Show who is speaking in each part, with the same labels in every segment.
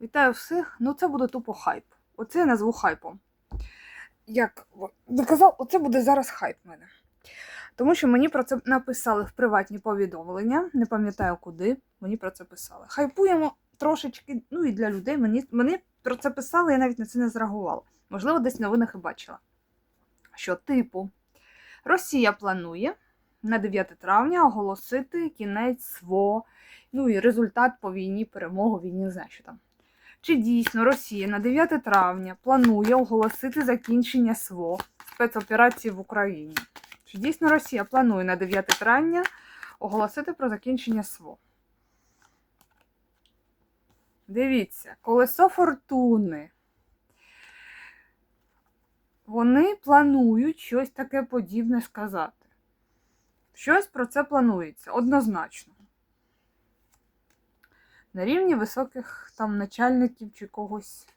Speaker 1: Вітаю всіх. Ну, це буде тупо хайп. Оце я назву хайпом. Як доказав, оце буде зараз хайп в мене. Тому що мені про це написали в приватні повідомлення, не пам'ятаю куди, мені про це писали. Хайпуємо трошечки, ну і для людей. Мені, мені про це писали, я навіть на це не зреагувала. Можливо, десь в новинах і бачила. Що, типу, Росія планує на 9 травня оголосити кінець СВО, ну і результат по війні, перемогу війні, не знаю, що там. Чи дійсно Росія на 9 травня планує оголосити закінчення СВО спецоперації в Україні? Чи дійсно Росія планує на 9 травня оголосити про закінчення СВО? Дивіться, колесо фортуни. Вони планують щось таке подібне сказати. Щось про це планується однозначно на рівні високих там начальників чи когось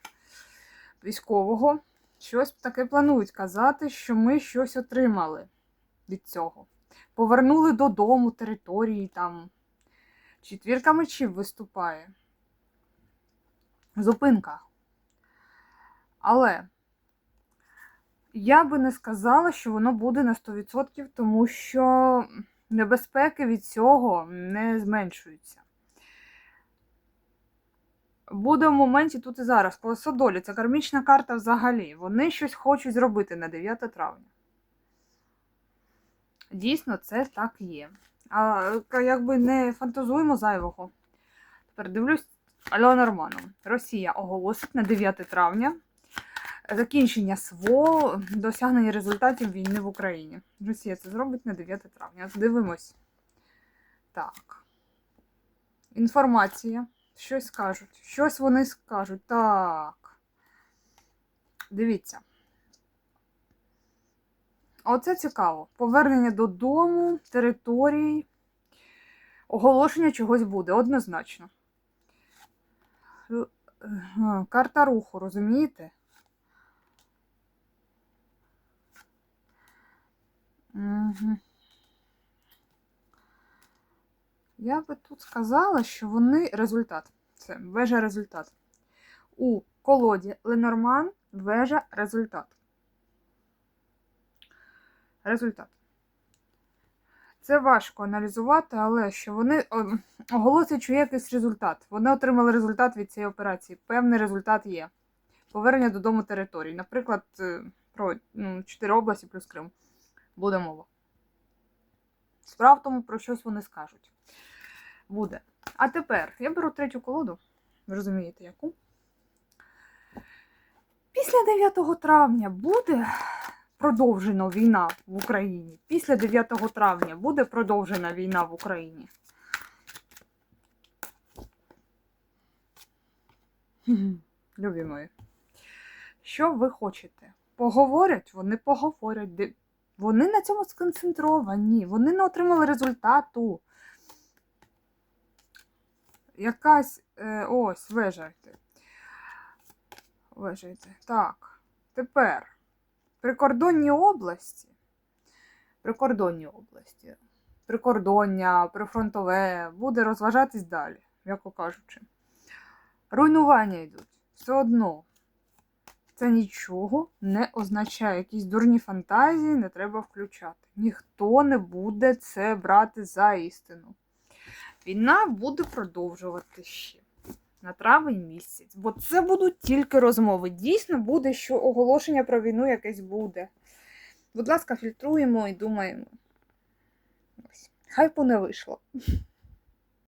Speaker 1: військового. Щось таке планують казати, що ми щось отримали від цього. Повернули додому території там. Четвірка мечів виступає. Зупинка. Але я би не сказала, що воно буде на 100%, тому що небезпеки від цього не зменшуються буде в моменті тут і зараз. Колесо долі це кармічна карта взагалі. Вони щось хочуть зробити на 9 травня. Дійсно, це так є. А якби не фантазуємо зайвого. Тепер дивлюсь Альона Романова. Росія оголосить на 9 травня закінчення СВО, досягнення результатів війни в Україні. Росія це зробить на 9 травня. Дивимось. Так. Інформація. Щось скажуть. Щось вони скажуть. Так. Дивіться. Оце цікаво. Повернення додому, територій, оголошення чогось буде, однозначно. Е, Карта руху, розумієте? Угу. Я би тут сказала, що вони результат. Це вежа результат. У колоді Ленорман вежа результат. Результат. Це важко аналізувати, але що вони оголосять, що є якийсь результат. Вони отримали результат від цієї операції. Певний результат є. Повернення додому території. Наприклад, е, про ну, 4 області плюс Крим. Буде мова. Справа в тому, про щось вони скажуть буде. А тепер я беру третю колоду, ви розумієте, яку? Після 9 травня буде продовжена війна в Україні. Після 9 травня буде продовжена війна в Україні. Любі мої. Що ви хочете? Поговорять? Вони поговорять. Вони на цьому сконцентровані, вони не отримали результату якась е, ось, вижайте. Вижайте. Так. Тепер прикордонні області. Прикордонні області. Прикордоння, прифронтове буде розважатись далі, м'яко кажучи. Руйнування йдуть. Все одно. Це нічого не означає. Якісь дурні фантазії не треба включати. Ніхто не буде це брати за істину. Війна буде продовжувати ще на травень місяць, бо це будуть тільки розмови. Дійсно буде, що оголошення про війну якесь буде. Будь ласка, фільтруємо і думаємо. Ось. Хайпу не вийшло.